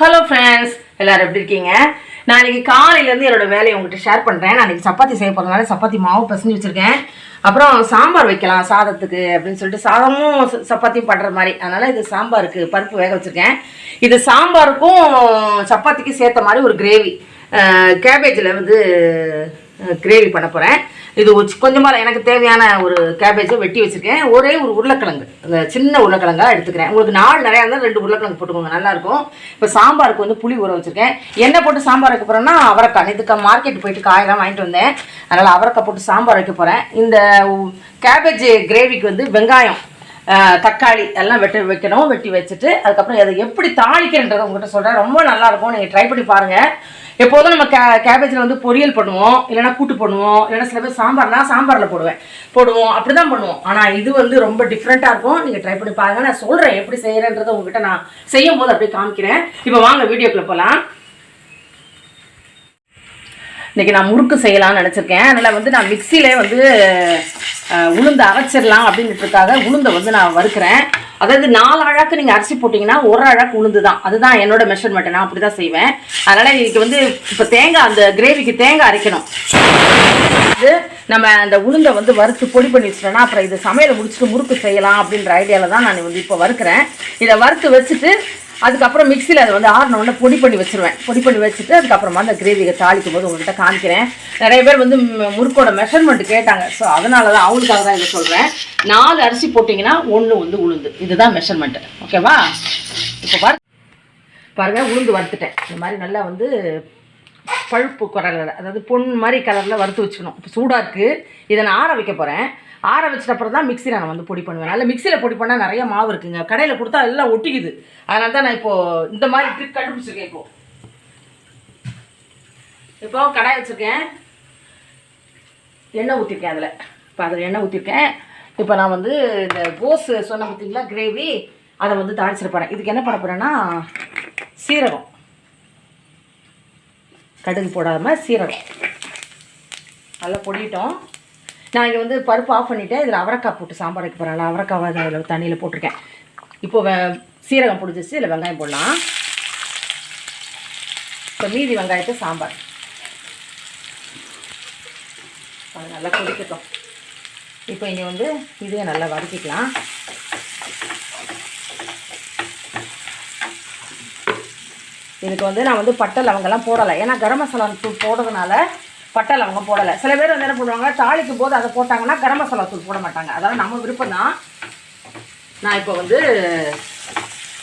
Hello friends எல்லாரும் எப்படி இருக்கீங்க? நான் இன்னைக்கு காலையிலேருந்து என்னோட வேலையை உங்ககிட்ட ஷேர் பண்ணுறேன் நான் இன்னைக்கு சப்பாத்தி செய்ய போகிறதுனால சப்பாத்தி மாவு பசஞ்சு வச்சுருக்கேன். அப்புறம் சாம்பார் வைக்கலாம் சாதத்துக்கு அப்படின்னு சொல்லிட்டு சாதமும் சப்பாத்தியும் பண்ணுற மாதிரி. அதனால் இது சாம்பாருக்கு பருப்பு வேக வச்சுருக்கேன். இது சாம்பாருக்கும் சப்பாத்திக்கும் சேர்த்த மாதிரி ஒரு கிரேவி கேபேஜில் வந்து கிரேவி பண்ண போகிறேன் இது கொஞ்சமாக எனக்கு தேவையான ஒரு கேபேஜை வெட்டி வச்சுருக்கேன். ஒரே ஒரு உருளைக்கிழங்கு. அந்த சின்ன உருளைக்கிழங்காக எடுத்துக்கிறேன். உங்களுக்கு நாலு நிறையா இருந்தால் ரெண்டு உருளைக்கிழங்கு போட்டுக்கோங்க. நல்லாயிருக்கும் இப்போ சாம்பாருக்கு வந்து புளி ஊற வச்சுருக்கேன். எண்ணெய் போட்டு சாம்பார் வைக்க போகிறேன்னா அவரைக்காய். இதுக்கு மார்க்கெட் போயிட்டு காயெல்லாம் வாங்கிட்டு வந்தேன். அதனால் அவரைக்காய் போட்டு சாம்பார் வைக்க போகிறேன் இந்த கேபேஜ் கிரேவிக்கு வந்து வெங்காயம் தக்காளி எல்லாம் வெட்டி வைக்கணும். வெட்டி வச்சுட்டு அதுக்கப்புறம் அதை எப்படி தாளிக்கிறன்றதை உங்கள்கிட்ட சொல்கிறேன் ரொம்ப நல்லாயிருக்கும் நீங்கள் ட்ரை பண்ணி பாருங்கள் எப்போதும் நம்ம கே கேபேஜில் வந்து பொரியல் பண்ணுவோம் இல்லைன்னா கூட்டு பண்ணுவோம் இல்லைன்னா சில பேர் சாம்பார்னா சாம்பாரில் போடுவேன். போடுவோம் அப்படி தான் பண்ணுவோம். ஆனால் இது வந்து ரொம்ப டிஃப்ரெண்ட்டாக இருக்கும். நீங்கள் ட்ரை பண்ணி பாருங்கள் நான் சொல்கிறேன் எப்படி செய்கிறேன்றதை உங்ககிட்ட நான் செய்யும் போது அப்படியே காமிக்கிறேன். இப்போ வாங்க வீடியோக்குள்ளே போகலாம் இன்றைக்கி நான் முறுக்கு செய்யலாம்னு நினச்சிருக்கேன். அதனால் வந்து நான் மிக்சியிலே வந்து உளுந்து அரைச்சிடலாம் அப்படின்றதுக்காக உளுந்தை வந்து நான் வறுக்கிறேன். அதாவது நாலு அழகு நீங்கள் அரிசி போட்டிங்கன்னா ஒரு அழகு உளுந்து தான். அதுதான் என்னோட மெஷர்மெண்ட் நான் அப்படி தான் செய்வேன். அதனால் இதுக்கு வந்து இப்போ தேங்காய் அந்த கிரேவிக்கு தேங்காய் அரைக்கணும். இது நம்ம அந்த உளுந்தை வந்து வறுத்து பொடி பண்ணி வச்சிட்டோம்னா அப்புறம் இது சமையலை முடிச்சுட்டு முறுக்கு செய்யலாம் அப்படின்ற ஐடியாவில் தான் நான் வந்து இப்போ வறுக்கிறேன். இதை வறுத்து வச்சுட்டு அதுக்கப்புறம் மிக்சியில் அதை வந்து ஆறினோடனே பொடி பண்ணி வச்சுருவேன். பொடி பண்ணி வச்சுட்டு அதுக்கப்புறமா அந்த கிரேவியை தாளிக்கும் போது உங்கள்கிட்ட காமிக்கிறேன். நிறைய பேர் வந்து முறுக்கோட மெஷர்மெண்ட் கேட்டாங்க. ஸோ அதனால தான் அவங்களுக்காக தான் இதை சொல்கிறேன் நாலு அரிசி போட்டிங்கன்னா ஒன்று வந்து உளுந்து. இதுதான் மெஷர்மெண்ட்டு ஓகேவா இப்போ பாரு. பாருங்க உளுந்து வறுத்துட்டேன். இந்த மாதிரி நல்லா வந்து பழுப்பு குரலில் அதாவது பொன் மாதிரி கலரில் வறுத்து வச்சுக்கணும். இப்போ சூடாக இருக்குது இதை நான் ஆற வைக்க போகிறேன் ஆற வச்சிட்ட அப்புறம் தான் மிக்சி நான் வந்து பொடி பண்ணுவேன். நல்ல மிக்சியில் பொடி பண்ணால் நிறைய மாவு இருக்குங்க. கடையில் கொடுத்தா எல்லாம் ஒட்டிக்குது. அதனால தான் நான் இப்போது இந்த மாதிரி ட்ரிக் கண்டுபிடிச்சிருக்கேன் இப்போ. இப்போ கடாய் வச்சுருக்கேன். எண்ணெய் ஊற்றிருக்கேன் அதில். இப்போ அதில் எண்ணெய் ஊற்றிருக்கேன் இப்போ நான் வந்து இந்த கோஸ் சொன்ன பார்த்தீங்களா கிரேவி அதை வந்து தாளிச்சிருப்பேன் இதுக்கு என்ன பண்ண போகிறேன்னா சீரகம். கடுகு போடாமல் சீரகம். நல்லா பொடிட்டோம் நான் இங்கே வந்து பருப்பு ஆஃப் பண்ணிவிட்டேன் இதில் அவரைக்காய் போட்டு சாம்பார் வைக்க போகிறேன் அவரைக்காவை அதில் தண்ணியில் போட்டிருக்கேன். இப்போ சீரகம் பிடிச்சிச்சு இதில் வெங்காயம் போடலாம். இப்போ மீதி வெங்காயத்தை சாம்பார். அது நல்லா கொதிக்கட்டும். இப்போ இங்கே வந்து இதையும் நல்லா வதக்கிக்கலாம். இதுக்கு வந்து நான் வந்து பட்டை லவங்கெல்லாம் போடலை. ஏன்னா கரம் மசாலா தூள் போடுறதுனால பட்டை லவங்கம் போடலை. சில பேர் வந்து என்ன பண்ணுவாங்க தாளிக்கும் போது அதை போட்டாங்கன்னா கரம் மசாலா தூள் போட மாட்டாங்க. அதெல்லாம் நம்ம விருப்பம் தான். நான் இப்போ வந்து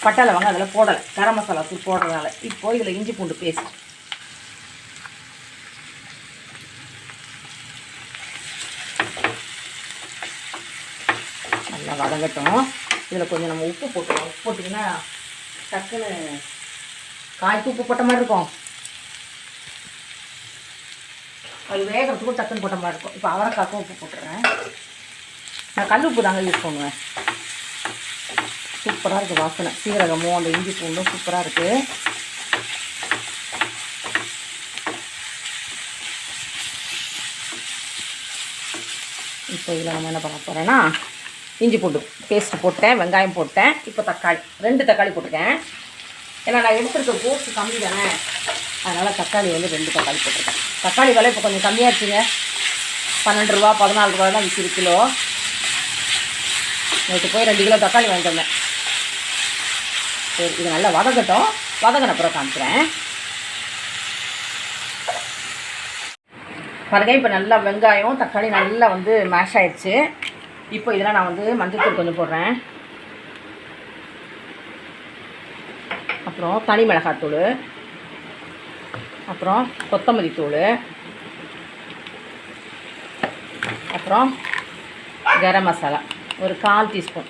பட்டை லவங்கம் அதில் போடலை. கரம் மசாலா தூள் போடுறதுனால. இப்போ இதில் இஞ்சி பூண்டு பேஸ்ட் நல்லா வதங்கட்டும். இதில் கொஞ்சம் நம்ம உப்பு போட்டுருவோம் உப்பு போட்டிங்கன்னா டக்குன்னு காய்க்கு உப்பு போட்ட மாதிரி இருக்கும். அது வேகிறதுக்கும் டக்குன்னு போட்ட மாதிரி இருக்கும். இப்போ அவரைக்காக்கும் உப்பு போட்டுறேன். நான் கல் உப்பு தாங்க யூஸ் பண்ணுவேன். சூப்பராக இருக்குது வாசனை. சீரகமும் அந்த இஞ்சி பூண்டும் சூப்பராக இருக்குது இப்போ இதில் நம்ம என்ன பண்ண போகிறேன்னா இஞ்சி பூண்டு பேஸ்ட் போட்டேன் வெங்காயம் போட்டேன் இப்போ தக்காளி ரெண்டு தக்காளி போட்டுக்கேன் ஏன்னா நான் எடுத்துருக்க கோஸ்ட்டு கம்மி தானே. அதனால் தக்காளி வந்து ரெண்டு தக்காளி போட்டிருக்கேன். தக்காளி விலை இப்போ கொஞ்சம் கம்மியாச்சுங்க. பன்னெண்டு ரூபா பதினாலு ரூபா தான் விற்கிது கிலோ. நேற்று போய் ரெண்டு கிலோ தக்காளி வாங்கிட்டு வந்தேன். சரி இது நல்லா வதங்கட்டும். வதங்கின அப்புறம் காமிக்கிறேன். பாருங்க இப்போ நல்லா வெங்காயம் தக்காளி நல்லா வந்து மேஷ் ஆயிடுச்சு. இப்போ இதெல்லாம் நான் வந்து மஞ்சத்தூள் கொஞ்சம் போடுறேன். அப்புறம் தனி மிளகாத்தூள். அப்புறம் கொத்தமல்லி தூள். அப்புறம் கரம் மசாலா. ஒரு கால் டீஸ்பூன்.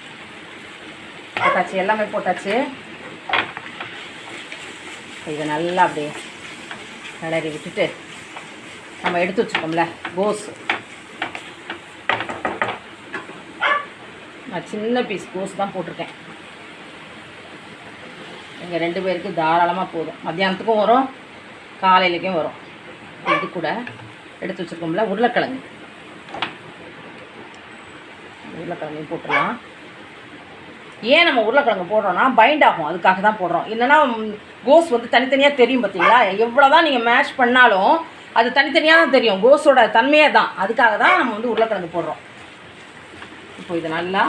போட்டாச்சு எல்லாமே போட்டாச்சு. இதை நல்லா அப்படியே கிளறி விட்டுட்டு நம்ம எடுத்து வச்சுக்கோம்ல கோஸ். நான் சின்ன பீஸ் கோஸ் தான் போட்டிருக்கேன். எங்கள் ரெண்டு பேருக்கு தாராளமாக போதும். மத்தியானத்துக்கும் வரும். காலையிலக்கும் வரும். இது கூட எடுத்து வச்சுருக்கோம்ல உருளைக்கிழங்கு. உருளைக்கிழங்கையும் போட்டுடலாம். ஏன் நம்ம உருளைக்கிழங்கு போடுறோன்னா பைண்ட் ஆகும். அதுக்காக தான் போடுறோம். இல்லைன்னா கோஸ் வந்து தனித்தனியாக தெரியும் பார்த்தீங்களா எவ்வளோ தான் நீங்கள் மேஷ் பண்ணாலும் அது தனித்தனியாக தான் தெரியும். கோஸோட தன்மையே தான். அதுக்காக தான் நம்ம வந்து உருளைக்கிழங்கு போடுறோம். இப்போ இது நல்லா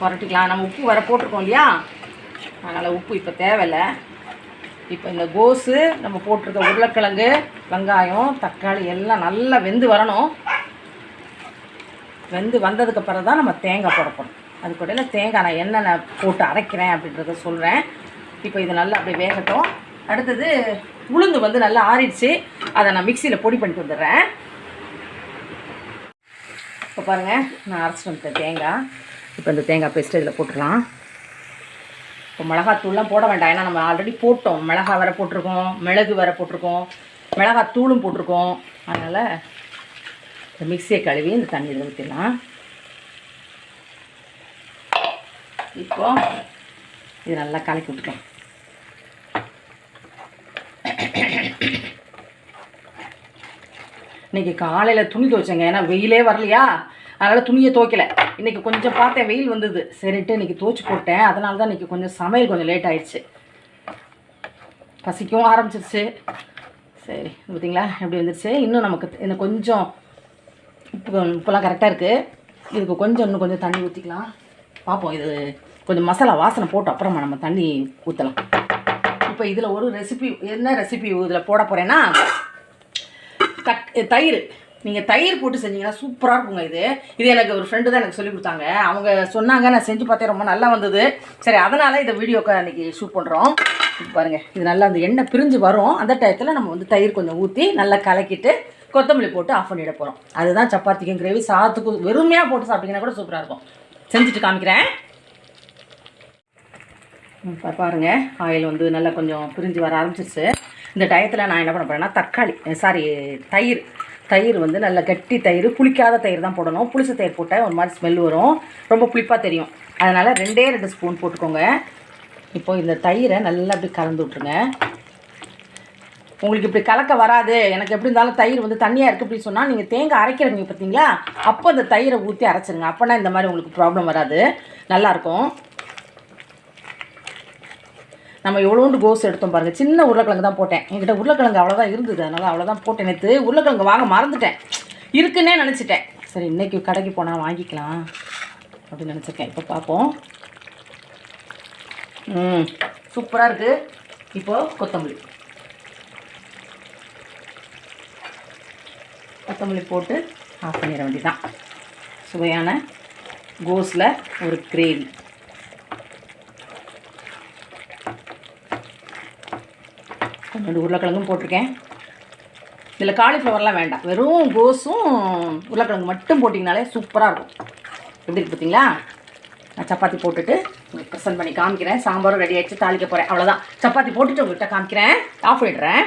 புரட்டிக்கலாம். நம்ம உப்பு வர போட்டிருக்கோம் இல்லையா? அதனால் உப்பு இப்போ தேவையில்லை. இப்போ இந்த கோஸு நம்ம போட்டிருக்க உருளைக்கிழங்கு வெங்காயம் தக்காளி எல்லாம் நல்லா வெந்து வரணும். வெந்து வந்ததுக்கு பிறகு தான் நம்ம தேங்காய் போட அது கூட தேங்காய் நான் என்னென்ன போட்டு அரைக்கிறேன் அப்படின்றத சொல்கிறேன் இப்போ இது நல்லா அப்படியே வேகட்டும். அடுத்தது உளுந்து வந்து நல்லா ஆறிடுச்சு. அதை நான் மிக்சியில் பொடி பண்ணிட்டு வந்துடுறேன். இப்போ பாருங்கள் நான் அரைச்சிட்டு வந்துட்டேன் தேங்காய். இப்போ இந்த தேங்காய் பேஸ்ட்டு இதில் போட்டுடலாம். இப்போ மிளகாத்தூள்லாம் போட வேண்டாம். ஏன்னா நம்ம ஆல்ரெடி போட்டோம். மிளகா வேற போட்டிருக்கோம். மிளகு வேற போட்டிருக்கோம். மிளகாத்தூளும் போட்டிருக்கோம். அதனால் இந்த மிக்சியை கழுவி இந்த தண்ணியில் ஊற்றிடலாம் இப்போ இது நல்லா கலக்கி விட்டுக்கலாம் இன்னைக்கு காலையில் துணி துவைச்சேங்க. ஏன்னா வெயிலே வரலையா? அதனால் துணியை துவைக்கலை. இன்னைக்கு கொஞ்சம் பார்த்தேன் வெயில் வந்தது. சரின்ட்டு இன்னைக்கு துவைச்சி போட்டேன். அதனால தான் இன்னைக்கு கொஞ்சம் சமையல் கொஞ்சம் லேட் ஆயிடுச்சு. பசிக்கவும் ஆரம்பிச்சிருச்சு. சரி பார்த்தீங்களா எப்படி வந்துருச்சு? இன்னும் நமக்கு இந்த கொஞ்சம் உப்பு உப்புலாம் கரெக்டாக இருக்குது இதுக்கு கொஞ்சம் இன்னும் கொஞ்சம் தண்ணி ஊற்றிக்கலாம் பார்ப்போம் இது கொஞ்சம் மசாலா வாசனை போட்டு அப்புறமா நம்ம தண்ணி ஊற்றலாம் இப்போ இதில் ஒரு ரெசிபி என்ன ரெசிபி இதில் போட போகிறேன்னா தக் தயிர். நீங்கள் தயிர் போட்டு செஞ்சீங்கன்னா சூப்பராக இருக்குங்க இது. இது எனக்கு ஒரு ஃப்ரெண்டு தான் எனக்கு சொல்லி கொடுத்தாங்க. அவங்க சொன்னாங்க நான் செஞ்சு பார்த்தேன் ரொம்ப நல்லா வந்தது. சரி அதனால் இந்த வீடியோக்கு அன்றைக்கி ஷூட் பண்ணுறோம் பாருங்கள் இது நல்லா அந்த எண்ணெய் பிரிஞ்சு வரும். அந்த டயத்தில் நம்ம வந்து தயிர் கொஞ்சம் ஊற்றி நல்லா கலக்கிட்டு கொத்தமல்லி போட்டு ஆஃப் பண்ணிட போகிறோம் அதுதான் சப்பாத்திக்கும் கிரேவி சாதத்துக்கும் வெறுமையாக போட்டு சாப்பிட்டீங்கன்னா கூட சூப்பராக இருக்கும். செஞ்சுட்டு காமிக்கிறேன். இப்போ பாருங்கள் ஆயில் வந்து நல்லா கொஞ்சம் பிரிஞ்சு வர ஆரம்பிச்சிருச்சு. இந்த டயத்தில் நான் என்ன பண்ண போகிறேன்னா தக்காளி சாரி தயிர். தயிர் வந்து நல்ல கட்டி தயிர் புளிக்காத தயிர் தான் போடணும். புளிச்ச தயிர் போட்டால் ஒரு மாதிரி ஸ்மெல் வரும். ரொம்ப புளிப்பாக தெரியும். அதனால் ரெண்டே ரெண்டு ஸ்பூன் போட்டுக்கோங்க. இப்போ இந்த தயிரை நல்லா அப்படி கலந்து விட்ருங்க உங்களுக்கு இப்படி கலக்க வராது. எனக்கு எப்படி இருந்தாலும் தயிர் வந்து தண்ணியாக இருக்குது அப்படின்னு சொன்னால் நீங்கள் தேங்காய் அரைக்கிறீங்க பார்த்தீங்களா அப்போ அந்த தயிரை ஊற்றி அரைச்சிருங்க. அப்போனா இந்த மாதிரி உங்களுக்கு ப்ராப்ளம் வராது. நல்லாயிருக்கும் நம்ம எவ்வளோண்டு கோஸ் எடுத்தோம் பாருங்கள் சின்ன உருளைக்கிழங்கு தான் போட்டேன். என்கிட்ட உருளைக்கிழங்கு அவ்வளோதான் இருந்தது. அதனால் அவ்வளோதான் போட்டேன். நேற்று உருளைக்கிழங்கு வாங்க மறந்துட்டேன். இருக்குன்னே நினச்சிட்டேன். சரி இன்றைக்கி கடைக்கு போனால் வாங்கிக்கலாம் அப்படின்னு நினச்சிருக்கேன். இப்போ பார்ப்போம் ம் சூப்பராக இருக்குது இப்போது கொத்தமல்லி. கொத்தமல்லி போட்டு ஆஃப் பண்ணிட வேண்டியதான் சுவையான கோஸில் ஒரு கிரேவி. ரெண்டு உருளைக்கிழங்கும் போட்டிருக்கேன். இதில் காலிஃப்ளவர்லாம் வேண்டாம். வெறும் கோஸும் உருளைக்கிழங்கு மட்டும் போட்டிங்கனாலே சூப்பராக இருக்கும். எப்படி இருக்கு பார்த்தீங்களா? நான் சப்பாத்தி போட்டுட்டு உங்களுக்கு ப்ரெசென்ட் பண்ணி காமிக்கிறேன். சாம்பாரும் ரெடி ஆகிடுச்சு தாளிக்க போகிறேன் அவ்வளோதான் சப்பாத்தி போட்டுட்டு உங்கள்கிட்ட காமிக்கிறேன். ஆஃப் பண்ணிடுறேன்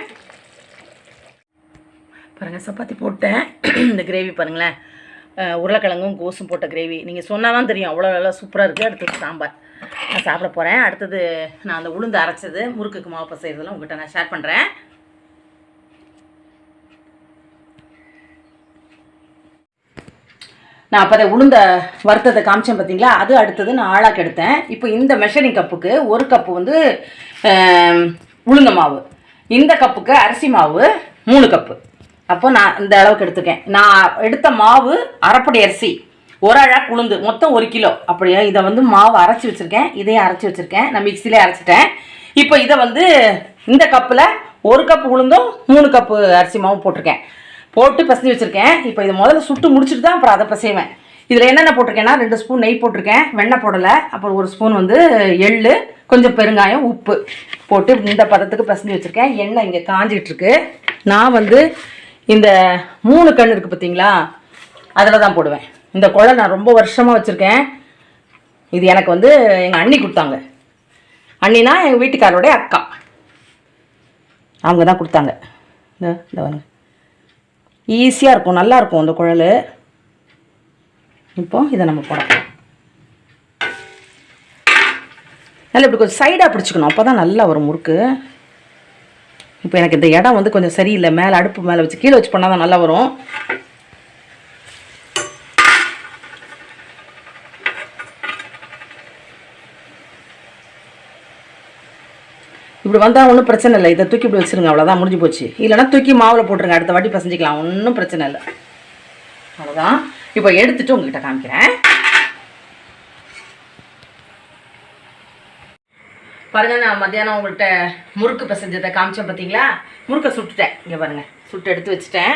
பாருங்கள் சப்பாத்தி போட்டேன். இந்த கிரேவி பாருங்களேன். உருளைக்கிழங்கும் கோஸும் போட்ட கிரேவி நீங்கள் சொன்னால் தான் தெரியும். அவ்வளோ நல்லா சூப்பராக இருக்குது அடுத்தது சாம்பார். நான் சாப்பிட போகிறேன் அடுத்தது நான் அந்த உளுந்து அரைச்சது முறுக்குக்கு மாவு செய்கிறதெல்லாம் உங்கள்கிட்ட நான் ஷேர் பண்ணுறேன் நான் அப்போ அதை உளுந்த வறுத்ததை காமிச்சேன் பார்த்தீங்களா அது அடுத்தது நான் ஆளாக்கு எடுத்தேன். இப்போ இந்த மெஷரிங் கப்புக்கு ஒரு கப்பு வந்து உளுந்த மாவு. இந்த கப்புக்கு அரிசி மாவு மூணு கப்பு அப்போ நான் இந்த அளவுக்கு எடுத்துக்கேன். நான் எடுத்த மாவு அரைப்படி அரிசி. ஒரு அழாக் உளுந்து மொத்தம் ஒரு கிலோ. அப்படியே? இதை வந்து மாவு அரைச்சி வச்சுருக்கேன். இதையும் அரைச்சி வச்சுருக்கேன். நான் மிக்சிலே அரைச்சிட்டேன். இப்போ இதை வந்து இந்த கப்பில் ஒரு கப்பு உளுந்தும் மூணு கப்பு அரிசி மாவும் போட்டிருக்கேன். போட்டு பசஞ்சு வச்சுருக்கேன். இப்போ இதை முதல்ல சுட்டு முடிச்சுட்டு தான் அப்புறம் அதை பசைவேன். இதில் என்னென்ன போட்டிருக்கேன்னா ரெண்டு ஸ்பூன் நெய் போட்டிருக்கேன். வெண்ணெய் போடலை. அப்புறம் ஒரு ஸ்பூன் வந்து எள் கொஞ்சம் பெருங்காயம் உப்பு போட்டு இந்த பதத்துக்கு பசஞ்சு வச்சுருக்கேன். எண்ணெய் இங்கே காஞ்சிகிட்ருக்கு. நான் வந்து இந்த மூணு கண் இருக்குது பார்த்தீங்களா? அதில் தான் போடுவேன். இந்த குழல் நான் ரொம்ப வருஷமாக வச்சுருக்கேன். இது எனக்கு வந்து எங்கள் அண்ணி கொடுத்தாங்க. அண்ணினா எங்கள் வீட்டுக்காரோடைய அக்கா. அவங்க தான் கொடுத்தாங்க. இந்த இந்த வாங்க ஈஸியாக இருக்கும் நல்லாயிருக்கும் அந்த குழல். இப்போ இதை நம்ம போடலாம். நல்லா இப்படி கொஞ்சம் சைடாக பிடிச்சிக்கணும். அப்போ தான் நல்லா வரும் முறுக்கு. இப்போ எனக்கு இந்த இடம் வந்து கொஞ்சம் சரியில்லை. மேலே அடுப்பு மேலே வச்சு கீழே வச்சு பண்ணால் தான் நல்லா வரும். இப்படி வந்தால் ஒன்றும் பிரச்சனை இல்லை. இதை தூக்கி இப்படி வச்சிருங்க அவ்வளோதான் முடிஞ்சு போச்சு. இல்லைன்னா தூக்கி மாவில் போட்டுருங்க அடுத்த வாட்டி பசஞ்சிக்கலாம் ஒன்றும் பிரச்சனை இல்லை. அவ்வளோதான் இப்போ எடுத்துகிட்டு உங்ககிட்ட காமிக்கிறேன். பாருங்க நான் மத்தியானம் உங்கள்கிட்ட முறுக்கு பிசைஞ்சதை காமிச்சேன் பார்த்தீங்களா? முறுக்கை சுட்டுட்டேன். இங்கே பாருங்க சுட்டு எடுத்து வச்சுட்டேன்.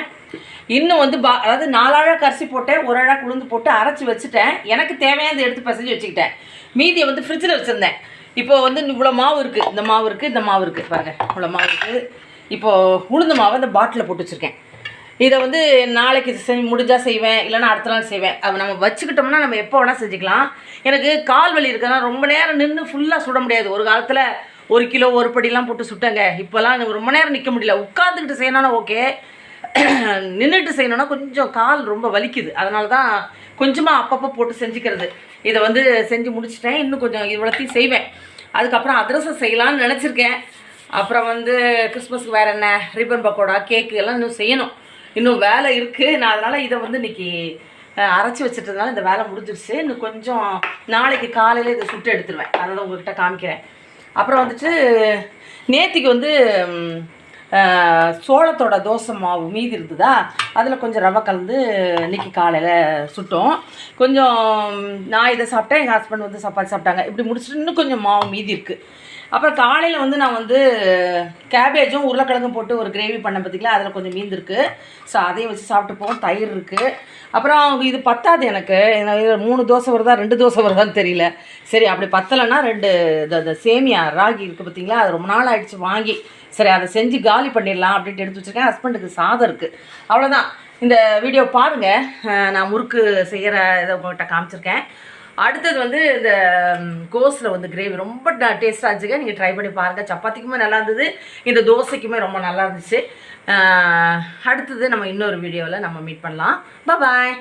இன்னும் வந்து பா அதாவது நாலாழாக கரிசி அரிசி போட்டேன் ஒரு அழகாக உளுந்து போட்டு அரைச்சி வச்சுட்டேன். எனக்கு தேவையானது எடுத்து பிசைஞ்சு வச்சுக்கிட்டேன். மீதியை வந்து ஃப்ரிட்ஜில் வச்சுருந்தேன். இப்போ வந்து இவ்வளோ மாவு இருக்குது இந்த மாவு இருக்குது இந்த மாவு இருக்குது பாருங்க இவ்வளோ மாவு இருக்குது இப்போது உளுந்து மாவை இந்த பாட்டிலில் போட்டு வச்சுருக்கேன். இதை வந்து நாளைக்கு செய் முடிஞ்சால் செய்வேன் இல்லைன்னா அடுத்த நாள் செய்வேன். அதை நம்ம வச்சுக்கிட்டோம்னா நம்ம எப்போ வேணால் செஞ்சுக்கலாம். எனக்கு கால் வலி இருக்குன்னா ரொம்ப நேரம் நின்று ஃபுல்லாக சுட முடியாது. ஒரு காலத்தில் ஒரு கிலோ ஒரு படிலாம் போட்டு சுட்டேங்க. இப்போல்லாம் எனக்கு ரொம்ப நேரம் நிற்க முடியல. உட்காந்துக்கிட்டு செய்யணும்னா ஓகே நின்றுட்டு செய்யணும்னா கொஞ்சம் கால் ரொம்ப வலிக்குது. அதனால தான் கொஞ்சமாக அப்பப்போ போட்டு செஞ்சுக்கிறது. இதை வந்து செஞ்சு முடிச்சிட்டேன். இன்னும் கொஞ்சம் இவ்வளோத்தையும் செய்வேன். அதுக்கப்புறம் அதிரசம் செய்யலான்னு நினச்சிருக்கேன். அப்புறம் வந்து கிறிஸ்மஸ்க்கு வேறு என்ன? ரிப்பன் பக்கோடா கேக்கு எல்லாம் இன்னும் செய்யணும். இன்னும் வேலை இருக்குது நான் அதனால் இதை வந்து இன்னைக்கு அரைச்சி வச்சுட்டதுனால இந்த வேலை முடிஞ்சிருச்சு. இன்னும் கொஞ்சம் நாளைக்கு காலையில் இதை சுட்டு எடுத்துருவேன். அதை தான் உங்கள்கிட்ட காமிக்கிறேன். அப்புறம் வந்துட்டு நேத்திக்கு வந்து சோளத்தோட தோசை மாவு மீதி இருந்ததா? அதில் கொஞ்சம் ரவை கலந்து இன்னைக்கு காலையில் சுட்டோம். கொஞ்சம் நான் இதை சாப்பிட்டேன் எங்கள் ஹஸ்பண்ட் வந்து சப்பாத்தி சாப்பிட்டாங்க. இப்படி முடிச்சுட்டு இன்னும் கொஞ்சம் மாவு மீதி இருக்குது அப்புறம் காலையில் வந்து நான் வந்து கேபேஜும் உருளைக்கிழங்கும் போட்டு ஒரு கிரேவி பண்ணேன் பார்த்தீங்களா அதில் கொஞ்சம் மீந்திருக்கு ஸோ அதையும் வச்சு சாப்பிட்டுப்போம் தயிர் இருக்குது அப்புறம் இது பத்தாது எனக்கு. மூணு தோசை வருதா ரெண்டு தோசை வருதான்னு தெரியல. சரி அப்படி பத்தலைன்னா ரெண்டு இந்த சேமியா ராகி இருக்குது பார்த்தீங்களா அது ரொம்ப நாள் ஆகிடுச்சு வாங்கி. சரி அதை செஞ்சு காலி பண்ணிடலாம் அப்படின்ட்டு எடுத்து வச்சுருக்கேன். ஹஸ்பண்டுக்கு சாதம் இருக்குது அவ்வளோதான் இந்த வீடியோ பாருங்கள் நான் முறுக்கு செய்கிற இதை உங்கள்கிட்ட காமிச்சிருக்கேன். அடுத்தது வந்து இந்த கோஸில் வந்து கிரேவி ரொம்ப டேஸ்ட்டாக இருந்துச்சுங்க. நீங்கள் ட்ரை பண்ணி பாருங்கள் சப்பாத்திக்குமே நல்லா இருந்தது. இந்த தோசைக்குமே ரொம்ப நல்லா இருந்துச்சு. அடுத்தது நம்ம இன்னொரு வீடியோவில் நம்ம மீட் பண்ணலாம். பாய்